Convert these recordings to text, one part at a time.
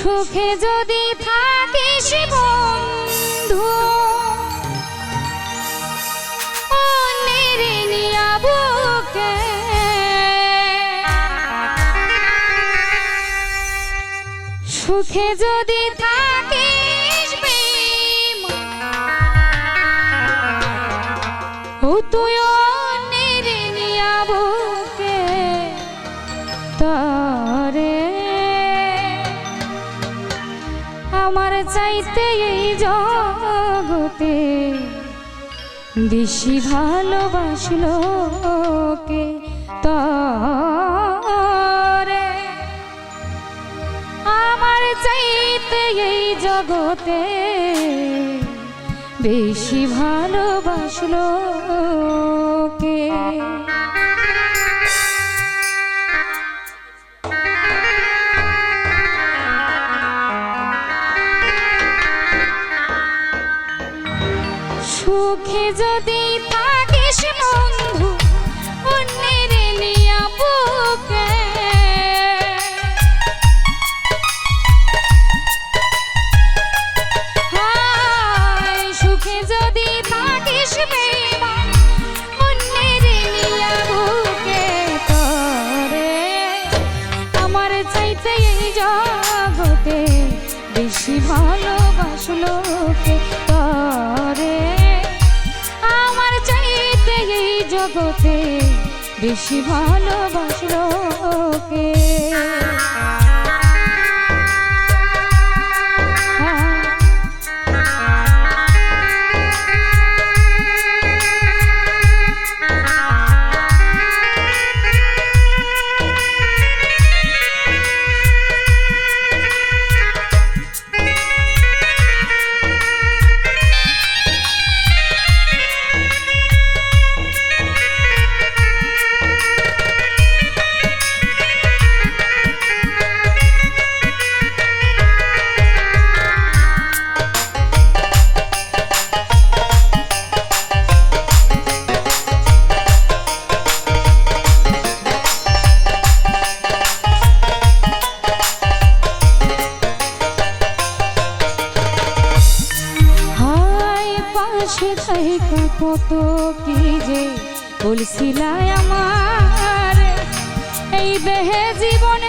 সুখে যদি থাকিস বন্ধু সুখে যদি বেশি ভালোবাসলো কে তরে। আমার চাইতে এই জগতে বেশি ভালোবাসলো যদি থাকিস বন্ধু, অন্যের নিয়া বুকে। সুখে যদি থাকিস অন্যের নিয়া বুকে তরে আমার চাইতে এই জগতে বেশি ভালোবাসলো জগতে বেশি ভালোবাসলো কে কত কি যে বলছিলাই আমার? এই দেহে জীবন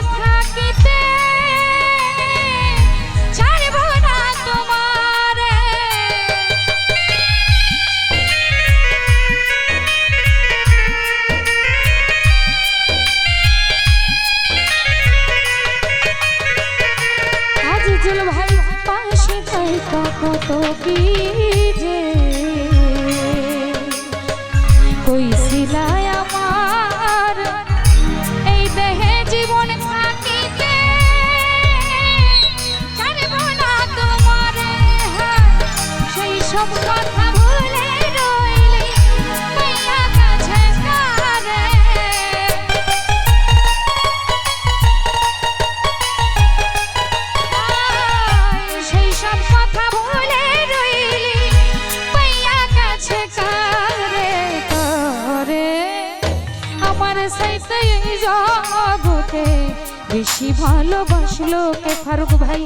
বেশি ভালোবাসলো কে ফারুক ভাই?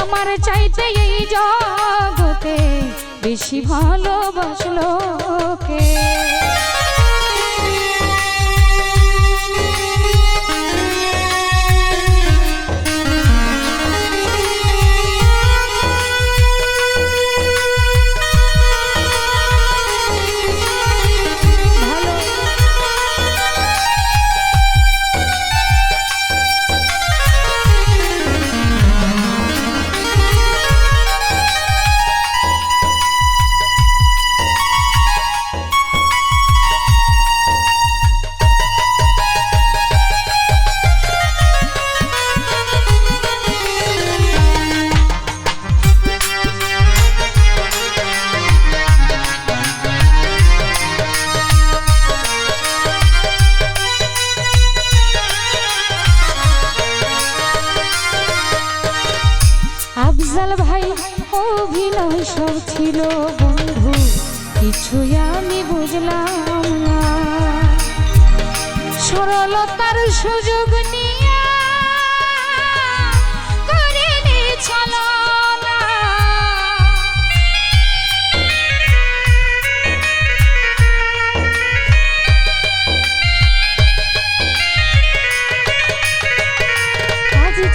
আমার চাইতে এই জগতে বেশি ভালোবাসলো কে? অভিনয় সব ছিল, বন্ধু, কিছুই আমি বুঝলাম না। সরলতার সুযোগ নিয়ে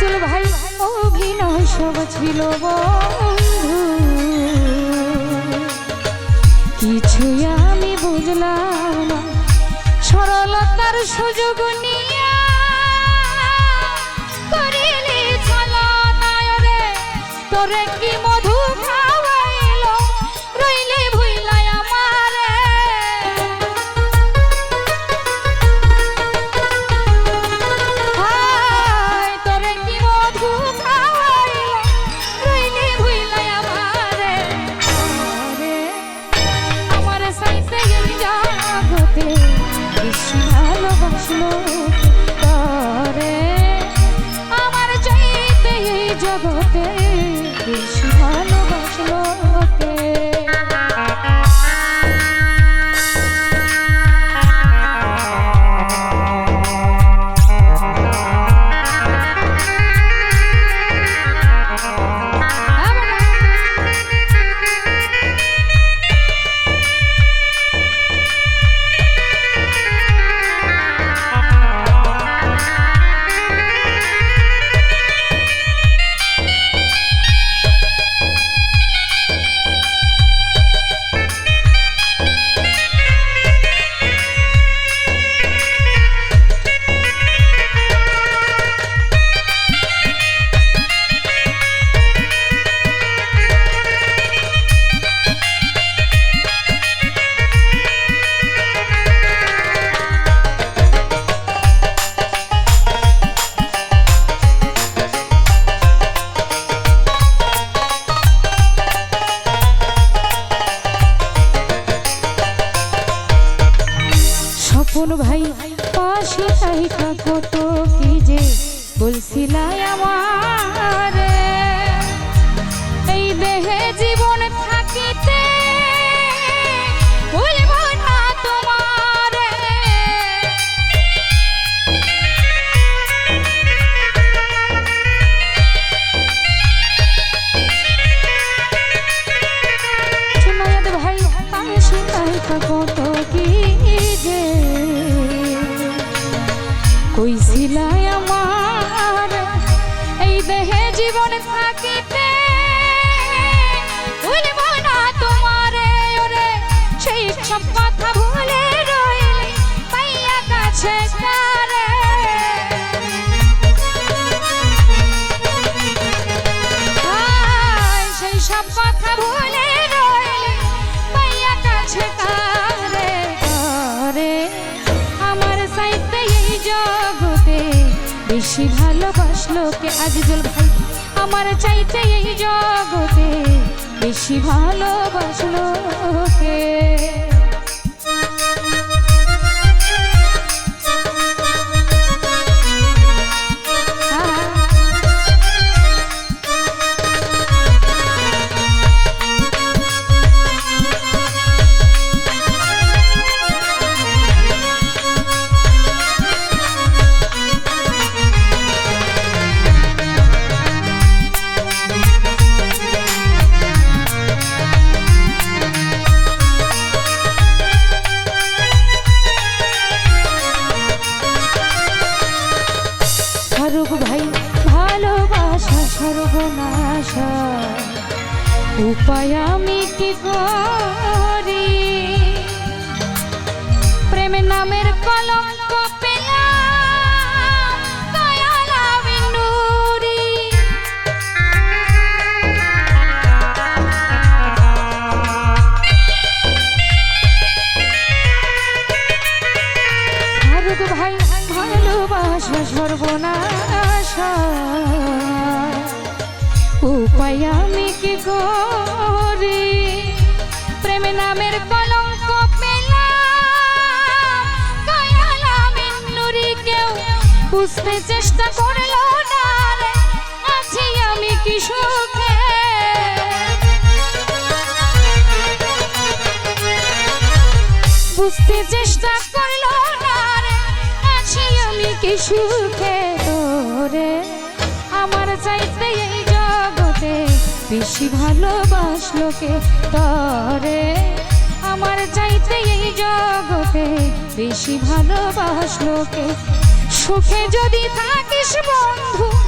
চলো ভাই, অভিনয় সব ছিল বল তোরে কি মধু খাওয়াইলো পাশে কত কি যে বলছিলাই আমার? এই দেহে জীবন থাকিতে ভুলব না তোমার। ভাই কত সব কথা ভুলে রইলি পাইয়া কাছে হায়, সেই সব কথা ভুলে রইলি পাইয়া কাছে কারে কারে আমার সাইতে এই জগতে বেশি ভালোবাসলো কে আজিজুল ভাই? আমার চাইতে এই জগতে বেশি ভালোবাসলো কে? সর্বনাশা উপায় আমি কি করি? প্রেমের নামের কলঙ্ক বুঝতে চেষ্টা করল না রে, আছি আমি কি সুখে? বুঝতে চেষ্টা করল না রে, আছি আমি কি সুখে তোরে? আমার চাইতে এই জগতে বেশি ভালোবাসলো কে তরে? আমার চাইতে এই জগতে বেশি ভালোবাসলো কে সুখে যদি থাকিস বন্ধু